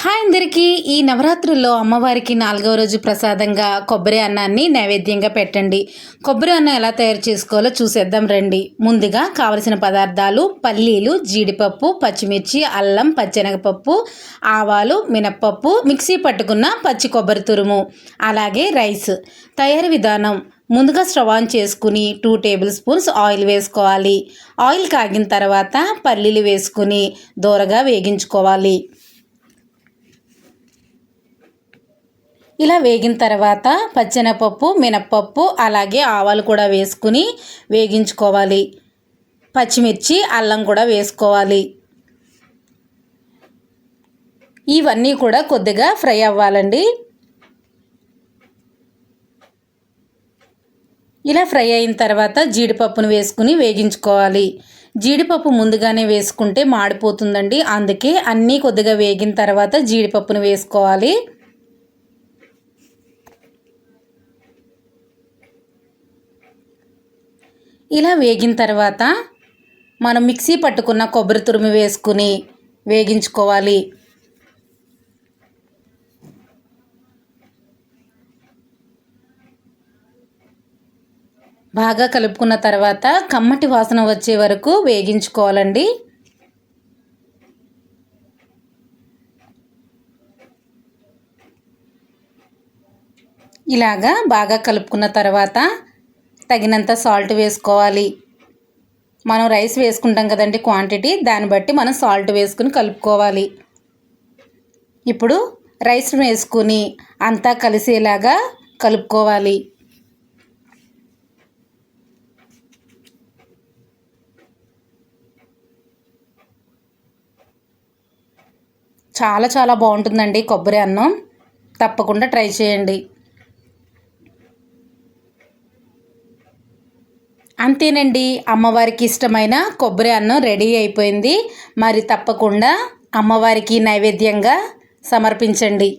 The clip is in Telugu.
హాయ్ అందరికీ. ఈ నవరాత్రుల్లో అమ్మవారికి నాలుగవ రోజు ప్రసాదంగా కొబ్బరి అన్నాన్ని నైవేద్యంగా పెట్టండి. కొబ్బరి అన్నం ఎలా తయారు చేసుకోవాలో చూసేద్దాం రండి. ముందుగా కావలసిన పదార్థాలు పల్లీలు జీడిపప్పు పచ్చిమిర్చి అల్లం పచ్చెనగపప్పు ఆవాలు మినప్పప్పు మిక్సీ పట్టుకున్న పచ్చి కొబ్బరి తురుము అలాగే రైస్. తయారీ విధానం ముందుగా స్టవ్ ఆన్ చేసుకుని టూ టేబుల్ స్పూన్స్ ఆయిల్ వేసుకోవాలి. ఆయిల్ కాగిన తర్వాత పల్లీలు వేసుకుని దూరగా వేగించుకోవాలి. ఇలా వేగిన తర్వాత పచ్చెనపప్పు మినప్పప్పు అలాగే ఆవాలు కూడా వేసుకుని వేగించుకోవాలి. పచ్చిమిర్చి అల్లం కూడా వేసుకోవాలి. ఇవన్నీ కూడా కొద్దిగా ఫ్రై అవ్వాలండి. ఇలా ఫ్రై అయిన తర్వాత జీడిపప్పును వేసుకుని వేగించుకోవాలి. జీడిపప్పు ముందుగానే వేసుకుంటే మాడిపోతుందండి. అందుకే అన్నీ కొద్దిగా వేగిన తర్వాత జీడిపప్పును వేసుకోవాలి. ఇలా వేగిన తర్వాత మనం మిక్సీ పట్టుకున్న కొబ్బరి తురుము వేసుకుని వేగించుకోవాలి. బాగా కలుపుకున్న తర్వాత కమ్మటి వాసన వచ్చే వరకు వేగించుకోవాలండి. ఇలాగా బాగా కలుపుకున్న తర్వాత తగినంత సాల్ట్ వేసుకోవాలి. మనం రైస్ వేసుకుంటాం కదండి క్వాంటిటీ దాన్ని బట్టి మనం సాల్ట్ వేసుకుని కలుపుకోవాలి. ఇప్పుడు రైస్ వేసుకుని అంతా కలిసేలాగా కలుపుకోవాలి. చాలా చాలా బాగుంటుందండి కొబ్బరి అన్నం. తప్పకుండా ట్రై చేయండి. అంతేనండి అమ్మవారికి ఇష్టమైన కొబ్బరి అన్నం రెడీ అయిపోయింది. మరి తప్పకుండా అమ్మవారికి నైవేద్యంగా సమర్పించండి.